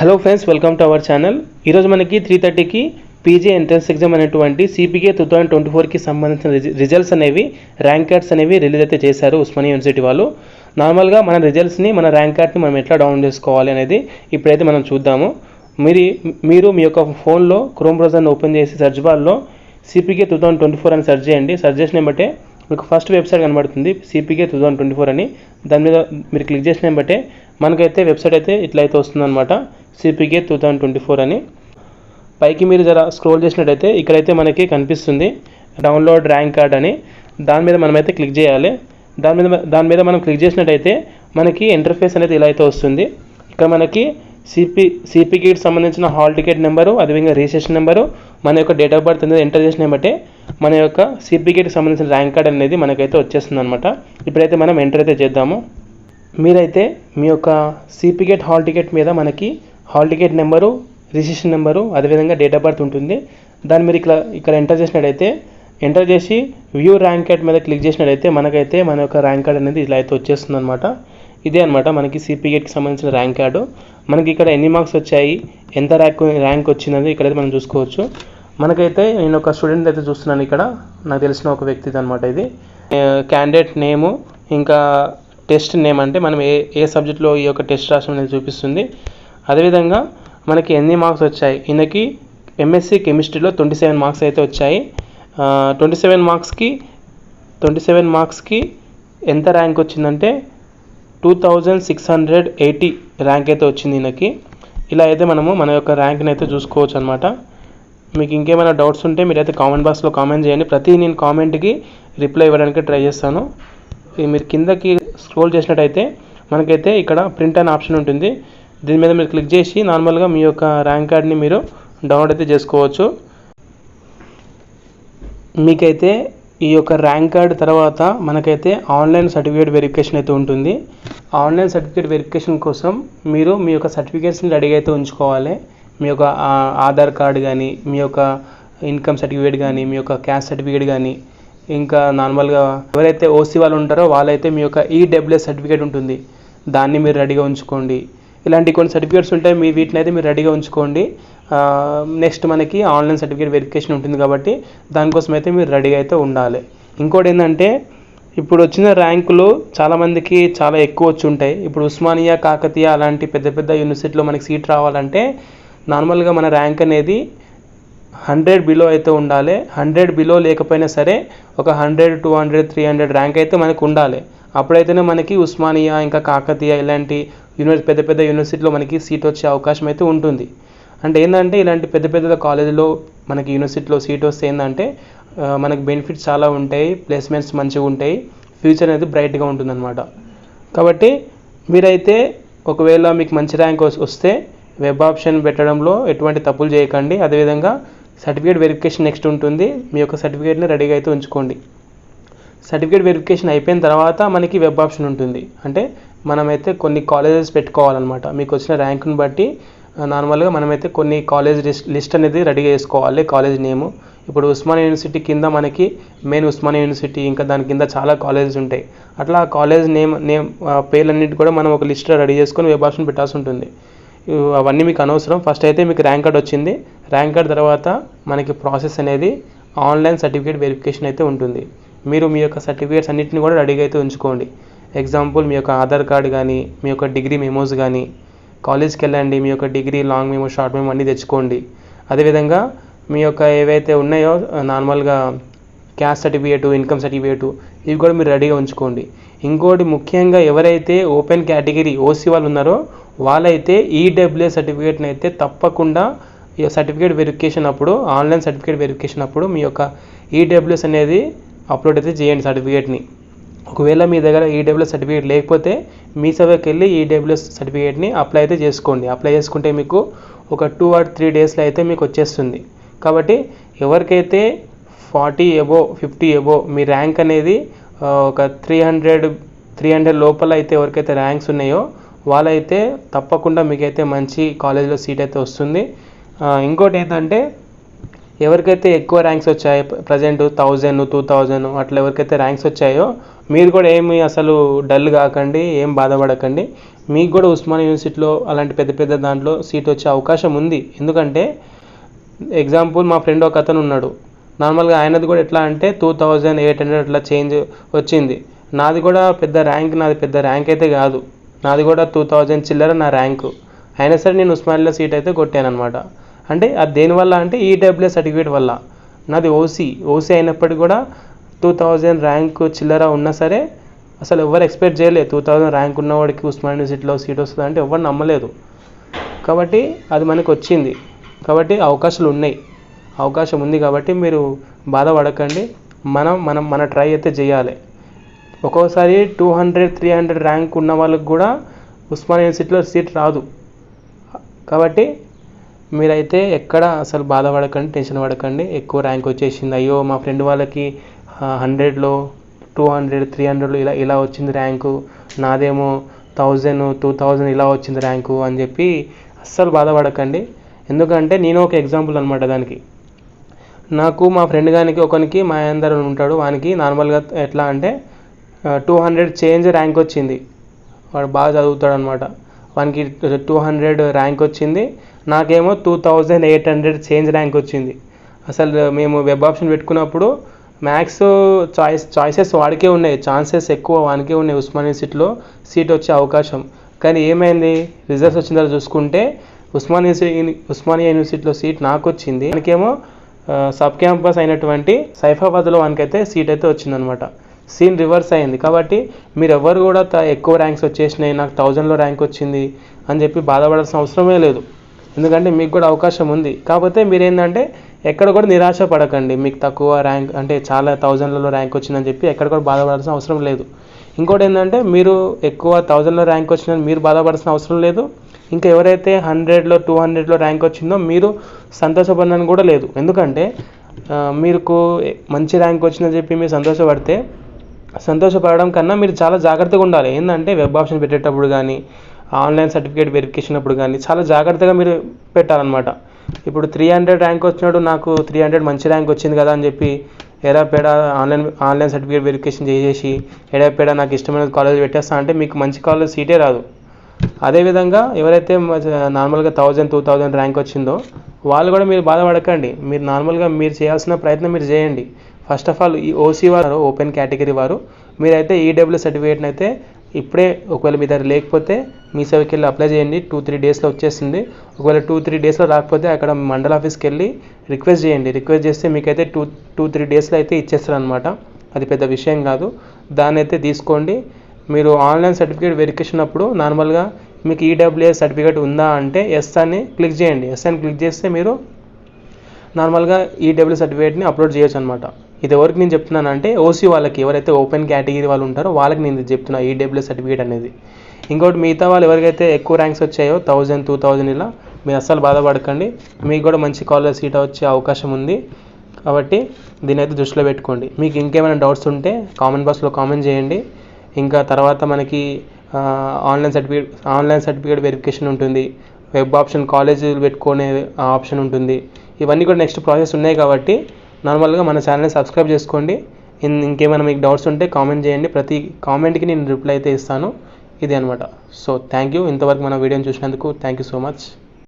Hello friends welcome to our channel ఈరోజు మనకి three థర్టీకి పీజీ ఎంట్రన్స్ ఎగ్జామ్ అనేటువంటి సిపికే టూ థౌజండ్ ట్వంటీ ఫోర్కి సంబంధించిన రిజల్ట్స్ అనేవి ర్యాంక్ కార్డ్స్ అనేవి రిలీజ్ అయితే చేశారు ఉస్మానియా యూనివర్సిటీ వాళ్ళు. నార్మల్గా మన రిజల్ట్స్ని మన ర్యాంక్ కార్డ్ని మనం ఎట్లా డౌన్లోడ్ చేసుకోవాలి అనేది ఇప్పుడైతే మనం చూద్దాము. మీరు మీరు మీ యొక్క ఫోన్లో క్రోమ్ బ్రౌజర్ని ఓపెన్ చేసి సెర్చ్ బార్లో CPK two thousand twenty four అని సెర్చ్ చేయండి. సెర్చ్ చేసిన బట్టే మీకు ఫస్ట్ వెబ్సైట్ కనబడుతుంది CPK two thousand twenty four అని. దాని మీద మీరు క్లిక్ చేసిన బట్టే మనకైతే వెబ్సైట్ అయితే ఇట్లా అయితే వస్తుందన్నమాట CPK two thousand twenty four అని. పైకి మీరు జర స్క్రోల్ చేసినట్టయితే ఇక్కడైతే మనకి కనిపిస్తుంది. డౌన్లోడ్ ర్యాంక్ కార్డ్ అని. దాని మీద మనమైతే క్లిక్ చేయాలి. దాని మీద దాని మీద మనం క్లిక్ చేసినట్టయితే మనకి ఇంటర్ఫేస్ అనేది ఇలా అయితే వస్తుంది. ఇక్కడ మనకి సిపి సిపికి సంబంధించిన హాల్ టికెట్ నెంబరు అదేవిధంగా రిజిస్ట్రేషన్ నెంబరు మన యొక్క డేట్ ఆఫ్ బర్త్ అనేది ఎంటర్ చేసిన బట్టే మన యొక్క సిపికేకి సంబంధించిన ర్యాంక్ కార్డ్ అనేది మనకైతే వచ్చేస్తుంది అనమాట ఇప్పుడైతే మనం ఎంటర్ అయితే చేద్దాము. మీరైతే మీ యొక్క సిపిగేట్ హాల్ టికెట్ మీద మనకి hall ticket number registration number అదేవిధంగా డేట్ ఆఫ్ బర్త్ ఉంటుంది. దాన్ని మీరు ఇక్కడ ఇక్కడ ఎంటర్ చేసినట్టయితే ఎంటర్ చేసి వ్యూ ర్యాంక్ కార్డ్ మీద క్లిక్ చేసినట్టయితే మనకైతే మన యొక్క ర్యాంక్ కార్డ్ అనేది ఇలా అయితే వచ్చేస్తుంది అనమాట ఇదే అనమాట మనకి సిపిగేట్కి సంబంధించిన ర్యాంక్ కార్డు మనకి ఇక్కడ ఎన్ని మార్క్స్ వచ్చాయి ఎంత ర్యాంక్ ర్యాంక్ వచ్చిందని ఇక్కడైతే మనం చూసుకోవచ్చు. మనకైతే నేను ఒక స్టూడెంట్ అయితే చూస్తున్నాను ఇక్కడ. నాకు తెలిసిన ఒక వ్యక్తి అనమాట ఇది. క్యాండిడేట్ నేము ఇంకా టెస్ట్ నేమ్ అంటే మనం ఏ ఏ సబ్జెక్ట్లో ఈ యొక్క టెస్ట్ రాసిన అనేది చూపిస్తుంది. అదేవిధంగా మనకి ఎన్ని మార్క్స్ వచ్చాయి? ఈయనకి ఎంఎస్సి కెమిస్ట్రీలో ట్వంటీ సెవెన్ మార్క్స్ అయితే వచ్చాయి. ట్వంటీ సెవెన్ మార్క్స్కి ట్వంటీ సెవెన్ మార్క్స్కి ఎంత ర్యాంక్ వచ్చిందంటే two thousand six hundred eighty rank అయితే వచ్చింది ఈయనకి. ఇలా అయితే మనము మన యొక్క ర్యాంక్ని అయితే చూసుకోవచ్చు అనమాట మీకు ఇంకేమైనా డౌట్స్ ఉంటే మీరైతే కామెంట్ బాక్స్లో కామెంట్ చేయండి. ప్రతి నేను కామెంట్కి రిప్లై ఇవ్వడానికి ట్రై చేస్తాను. మీరు కిందకి స్క్రోల్ చేసినట్టయితే మనకైతే ఇక్కడ ప్రింట్ అనే ఆప్షన్ ఉంటుంది. దీని మీద మీరు క్లిక్ చేసి నార్మల్గా మీ యొక్క ర్యాంక్ కార్డ్ని మీరు డౌన్లోడ్ అయితే చేసుకోవచ్చు. మీకైతే ఈ యొక్క ర్యాంక్ కార్డ్ తర్వాత మనకైతే ఆన్లైన్ సర్టిఫికేట్ వెరిఫికేషన్ అయితే ఉంటుంది. ఆన్లైన్ సర్టిఫికేట్ వెరిఫికేషన్ కోసం మీరు మీ యొక్క సర్టిఫికేట్స్ని రెడీగా అయితే ఉంచుకోవాలి. మీ యొక్క ఆధార్ కార్డ్ కానీ మీ యొక్క ఇన్కమ్ సర్టిఫికేట్ కానీ మీ యొక్క క్యాస్ట్ సర్టిఫికేట్ కానీ ఇంకా నార్మల్గా ఎవరైతే ఓసీ వాళ్ళు ఉంటారో వాళ్ళైతే మీ యొక్క ఈడబ్ల్యూఎస్ సర్టిఫికేట్ ఉంటుంది. దాన్ని మీరు రెడీగా ఉంచుకోండి. ఇలాంటి కొన్ని సర్టిఫికేట్స్ ఉంటాయి మీ వీటిని అయితే మీరు రెడీగా ఉంచుకోండి. నెక్స్ట్ మనకి ఆన్లైన్ సర్టిఫికేట్ వెరిఫికేషన్ ఉంటుంది కాబట్టి దానికోసం అయితే మీరు రెడీగా అయితే ఉండాలి. ఇంకోటి ఏంటంటే ఇప్పుడు వచ్చిన ర్యాంకులు చాలామందికి చాలా ఎక్కువ వచ్చి ఉంటాయి. ఇప్పుడు ఉస్మానియా కాకతీయ అలాంటి పెద్ద పెద్ద యూనివర్సిటీలో మనకి సీట్ రావాలంటే నార్మల్గా మన ర్యాంక్ అనేది హండ్రెడ్ బిలో అయితే ఉండాలి. హండ్రెడ్ బిలో లేకపోయినా సరే ఒక hundred two hundred three hundred rank అయితే మనకు ఉండాలి. అప్పుడైతేనే మనకి ఉస్మానియా ఇంకా కాకతీయ ఇలాంటి యూనివర్సిటీ పెద్ద పెద్ద యూనివర్సిటీలో మనకి సీట్ వచ్చే అవకాశం అయితే ఉంటుంది. అంటే ఏంటంటే ఇలాంటి పెద్ద పెద్ద కాలేజీలో మనకి యూనివర్సిటీలో సీట్ వస్తే ఏంటంటే మనకి బెనిఫిట్స్ చాలా ఉంటాయి ప్లేస్మెంట్స్ మంచిగా ఉంటాయి ఫ్యూచర్ అనేది బ్రైట్గా ఉంటుందన్నమాట. కాబట్టి మీరైతే ఒకవేళ మీకు మంచి ర్యాంక్ వస్తే వెబ్ ఆప్షన్ పెట్టడంలో ఎటువంటి తప్పులు చేయకండి. అదేవిధంగా సర్టిఫికేట్ వెరిఫికేషన్ నెక్స్ట్ ఉంటుంది. మీ యొక్క సర్టిఫికేట్ని రెడీగా అయితే ఉంచుకోండి. సర్టిఫికేట్ వెరిఫికేషన్ అయిపోయిన తర్వాత మనకి వెబ్ ఆప్షన్ ఉంటుంది. అంటే మనమైతే కొన్ని కాలేజెస్ పెట్టుకోవాలన్నమాట. మీకు వచ్చిన ర్యాంకుని బట్టి నార్మల్గా మనమైతే కొన్ని కాలేజ్ లిస్ట్ లిస్ట్ అనేది రెడీగా చేసుకోవాలి కాలేజ్ నేము ఇప్పుడు ఉస్మానియా యూనివర్సిటీ కింద మనకి మెయిన్ ఉస్మానియా యూనివర్సిటీ ఇంకా దాని కింద చాలా కాలేజెస్ ఉంటాయి. అట్లా ఆ కాలేజ్ నేమ్ నేమ్ ఆ, పేర్లన్నిటి కూడా మనం ఒక లిస్ట్ రెడీ చేసుకొని వెబ్ ఆప్షన్ పెట్టాల్సి ఉంటుంది. అవన్నీ మీకు అనవసరం. ఫస్ట్ అయితే మీకు ర్యాంక్ కార్డ్ వచ్చింది. ర్యాంక్ కార్డ్ తర్వాత మనకి ప్రాసెస్ అనేది ఆన్లైన్ సర్టిఫికేట్ వెరిఫికేషన్ అయితే ఉంటుంది. మీరు మీ యొక్క సర్టిఫికేట్స్ అన్నింటిని కూడా రెడీగా అయితే ఉంచుకోండి. ఎగ్జాంపుల్ మీ యొక్క ఆధార్ కార్డ్ కానీ మీ యొక్క డిగ్రీ మెమోస్ కానీ కాలేజ్కి వెళ్ళండి మీ యొక్క degree long memo short memo అన్నీ తెచ్చుకోండి. అదేవిధంగా మీ యొక్క ఏవైతే ఉన్నాయో నార్మల్గా క్యాస్ట్ సర్టిఫికేట్ ఇన్కమ్ సర్టిఫికేట్ ఇవి కూడా మీరు రెడీగా ఉంచుకోండి. ఇంకోటి ముఖ్యంగా ఎవరైతే ఓపెన్ కేటగిరీ ఓసీ వాళ్ళు ఉన్నారో వాళ్ళైతే ఈడబ్ల్యూఏ సర్టిఫికేట్ని అయితే తప్పకుండా ఈ సర్టిఫికేట్ వెరిఫికేషన్ అప్పుడు ఆన్లైన్ సర్టిఫికేట్ వెరిఫికేషన్ అప్పుడు మీ యొక్క ఈడబ్ల్యూఎస్ అనేది అప్లోడ్ అయితే చేయండి సర్టిఫికేట్ని ఒకవేళ మీ దగ్గర ఈడబ్ల్యూఎస్ సర్టిఫికేట్ లేకపోతే మీ సభకి వెళ్ళి ఈడబ్ల్యూఎస్ సర్టిఫికేట్ని అప్లై అయితే చేసుకోండి. అప్లై చేసుకుంటే మీకు ఒక టూ ఆర్ త్రీ డేస్లో అయితే మీకు వచ్చేస్తుంది. కాబట్టి ఎవరికైతే ఫార్టీ ఎబో ఫిఫ్టీ ఎబో మీ ర్యాంక్ అనేది ఒక త్రీ హండ్రెడ్ త్రీ హండ్రెడ్ లోపల అయితే ఎవరికైతే ర్యాంక్స్ ఉన్నాయో వాళ్ళైతే తప్పకుండా మీకైతే మంచి కాలేజీలో సీట్ అయితే వస్తుంది. ఇంకోటి ఏంటంటే ఎవరికైతే ఎక్కువ ర్యాంక్స్ వచ్చాయో ప్రజెంట్ థౌజండ్ టూ థౌజండ్ అట్లా ఎవరికైతే ర్యాంక్స్ వచ్చాయో మీరు కూడా ఏమి అసలు డల్ కాకండి ఏం బాధపడకండి. మీకు కూడా ఉస్మాన్ యూనివర్సిటీలో అలాంటి పెద్ద పెద్ద దాంట్లో సీట్ వచ్చే అవకాశం ఉంది. ఎందుకంటే ఎగ్జాంపుల్ మా ఫ్రెండ్ ఒక అతను ఉన్నాడు. నార్మల్గా ఆయనది కూడా ఎట్లా అంటే టూ థౌజండ్ ఎయిట్ హండ్రెడ్ అట్లా చేంజ్ వచ్చింది. నాది కూడా పెద్ద ర్యాంక్ నాది పెద్ద ర్యాంక్ అయితే కాదు. నాది కూడా టూ థౌజండ్ చిల్లర నా ర్యాంకు అయినా సరే నేను ఉస్మానియాలో సీట్ అయితే కొట్టాను అనమాట అంటే అది దేనివల్ల అంటే ఈడబ్ల్యూఎస్ సర్టిఫికేట్ వల్ల. నాది ఓసీ ఓసీ అయినప్పటికీ కూడా టూ థౌజండ్ ర్యాంకు చిల్లర ఉన్నా సరే అసలు ఎవరు ఎక్స్పెక్ట్ చేయలేదు టూ థౌజండ్ ర్యాంక్ ఉన్నవాడికి ఉస్మాన్ యూనివర్సిటీలో సీట్ వస్తుంది అంటే ఎవరు నమ్మలేదు. కాబట్టి అది మనకు వచ్చింది. కాబట్టి అవకాశాలు ఉన్నాయి. అవకాశం ఉంది కాబట్టి మీరు బాధపడకండి. మనం మనం మన ట్రై అయితే చేయాలి. ఒక్కోసారి two hundred three hundred rank ఉన్న వాళ్ళకి కూడా ఉస్మాన్ యూనివర్సిటీలో సీట్ రాదు. కాబట్టి మీరైతే ఎక్కడ అసలు బాధపడకండి టెన్షన్ పడకండి. ఎక్కువ ర్యాంక్ వచ్చేసింది. అయ్యో మా ఫ్రెండ్ వాళ్ళకి హండ్రెడ్లో టూ హండ్రెడ్ త్రీ హండ్రెడ్లో ఇలా ఇలా వచ్చింది ర్యాంకు నాదేమో థౌజండ్ టూ థౌజండ్ ఇలా వచ్చింది ర్యాంకు అని చెప్పి అస్సలు బాధపడకండి. ఎందుకంటే నేను ఒక ఎగ్జాంపుల్ అనమాట దానికి. నాకు మా ఫ్రెండ్ గానికి ఒకనికి మా అందరు ఉంటాడు. వానికి నార్మల్గా ఎట్లా అంటే టూ హండ్రెడ్ చేంజ్ ర్యాంక్ వచ్చింది. వాడు బాగా చదువుతాడనమాట వానికి టూ హండ్రెడ్ ర్యాంక్ వచ్చింది. నాకేమో two thousand eight hundred change rank వచ్చింది. అసలు మేము వెబ్ ఆప్షన్ పెట్టుకున్నప్పుడు మ్యాథ్స్ చాయిస్ చాయిసెస్ వాడికే ఉన్నాయి. ఛాన్సెస్ ఎక్కువ వానికే ఉన్నాయి. ఉస్మానియా సిటీలో సీట్ వచ్చే అవకాశం. కానీ ఏమైంది? రిజల్ట్స్ వచ్చిన తర్వాత చూసుకుంటే ఉస్మానియా ఉస్మానియా యూనివర్సిటీలో సీట్ నాకు వచ్చింది. మనకేమో సబ్ క్యాంపస్ అయినటువంటి సైఫాబాద్లో వానికైతే సీట్ అయితే వచ్చిందనమాట సీన్ రివర్స్ అయింది. కాబట్టి మీరు ఎవరు కూడా ఎక్కువ ర్యాంక్స్ వచ్చేసినాయి నాకు థౌజండ్లో ర్యాంక్ వచ్చింది అని చెప్పి బాధపడాల్సిన అవసరమే లేదు. ఎందుకంటే మీకు కూడా అవకాశం ఉంది. కాకపోతే మీరు ఏంటంటే ఎక్కడ కూడా నిరాశ పడకండి. మీకు తక్కువ ర్యాంక్ అంటే చాలా థౌజండ్లలో ర్యాంక్ వచ్చిందని చెప్పి ఎక్కడ కూడా బాధపడాల్సిన అవసరం లేదు. ఇంకోటి ఏంటంటే మీరు ఎక్కువ థౌజండ్లో ర్యాంక్ వచ్చిందని మీరు బాధపడాల్సిన అవసరం లేదు. ఇంకా ఎవరైతే హండ్రెడ్లో టూ హండ్రెడ్లో ర్యాంక్ వచ్చిందో మీరు సంతోషపడనని కూడా లేదు. ఎందుకంటే మీకు మంచి ర్యాంక్ వచ్చిందని చెప్పి మీరు సంతోషపడితే సంతోషపడడం కన్నా మీరు చాలా జాగ్రత్తగా ఉండాలి. ఏంటంటే వెబ్ ఆప్షన్ పెట్టేటప్పుడు కానీ ఆన్లైన్ సర్టిఫికేట్ వెరిఫికేషన్ అప్పుడు కానీ చాలా జాగ్రత్తగా మీరు పెట్టాలన్నమాట. ఇప్పుడు త్రీ హండ్రెడ్ ర్యాంక్ వచ్చినాడు నాకు త్రీ హండ్రెడ్ మంచి ర్యాంక్ వచ్చింది కదా అని చెప్పి ఎడా పేడ ఆన్లైన్ ఆన్లైన్ సర్టిఫికేట్ వెరిఫికేషన్ చేసేసి ఎడా పేడ నాకు ఇష్టమైన కాలేజ్ పెట్టేస్తా అంటే మీకు మంచి కాలేజ్ సీటే రాదు. అదేవిధంగా ఎవరైతే నార్మల్గా థౌజండ్ టూ థౌజండ్ ర్యాంక్ వచ్చిందో వాళ్ళు కూడా మీరు బాధపడకండి. మీరు నార్మల్గా మీరు చేయాల్సిన ప్రయత్నం మీరు చేయండి. ఫస్ట్ ఆఫ్ ఆల్ ఈ ఓసీ వారు ఓపెన్ కేటగిరీ వారు. మీరైతే ఈడబ్ల్యూ సర్టిఫికేట్ని అయితే ఇప్పుడే ఒకవేళ మీ దగ్గర లేకపోతే మీ సేవకి వెళ్ళి అప్లై చేయండి. టూ త్రీ డేస్లో వచ్చేసింది. ఒకవేళ టూ త్రీ డేస్లో రాకపోతే అక్కడ మండల ఆఫీస్కి వెళ్ళి రిక్వెస్ట్ చేయండి. రిక్వెస్ట్ చేస్తే మీకైతే టూ టూ త్రీ డేస్లో అయితే ఇచ్చేస్తారనమాట అది పెద్ద విషయం కాదు. దాన్ని అయితే తీసుకోండి. మీరు ఆన్లైన్ సర్టిఫికేట్ వెరిఫికేషన్ అప్పుడు నార్మల్గా మీకు ఈడబ్ల్యూఎస్ సర్టిఫికేట్ ఉందా అంటే ఎస్ అని క్లిక్ చేయండి. ఎస్ అని క్లిక్ చేస్తే మీరు నార్మల్గా ఈడబ్ల్యూ సర్టిఫికేట్ని అప్లోడ్ చేయొచ్చు అనమాట ఇది ఎవరికి నేను చెప్తున్నాను అంటే ఓసీ వాళ్ళకి ఎవరైతే ఓపెన్ కేటగిరీ వాళ్ళు ఉంటారో వాళ్ళకి నేను ఇది చెప్తున్నా ఈడబ్ల్యూ సర్టిఫికేట్ అనేది. ఇంకోటి మిగతా వాళ్ళు ఎవరికైతే ఎక్కువ ర్యాంక్స్ వచ్చాయో థౌజండ్ టూ థౌజండ్ ఇలా మీరు అస్సలు బాధపడకండి. మీకు కూడా మంచి కాలేజ్ సీట్ వచ్చే అవకాశం ఉంది. కాబట్టి దీని అయితే దృష్టిలో పెట్టుకోండి. మీకు ఇంకేమైనా డౌట్స్ ఉంటే కామెంట్ బాక్స్లో కామెంట్ చేయండి. ఇంకా తర్వాత మనకి online certificate online certificate verification ఉంటుంది. వెబ్ ఆప్షన్ కాలేజీలు పెట్టుకునే ఆప్షన్ ఉంటుంది. ఇవన్నీ కూడా నెక్స్ట్ ప్రాసెస్ ఉన్నాయి కాబట్టి నార్మల్గా మన ఛానల్ని సబ్స్క్రైబ్ చేసుకోండి. ఇన్- ఇంకేమైనా మీకు డౌట్స్ ఉంటే కామెంట్ చేయండి. ప్రతి కామెంట్కి నేను రిప్లై అయితే ఇస్తాను. ఇది అనమాట సో థ్యాంక్ యూ ఇంతవరకు మన వీడియోని చూసినందుకు థ్యాంక్ యూ సో మచ్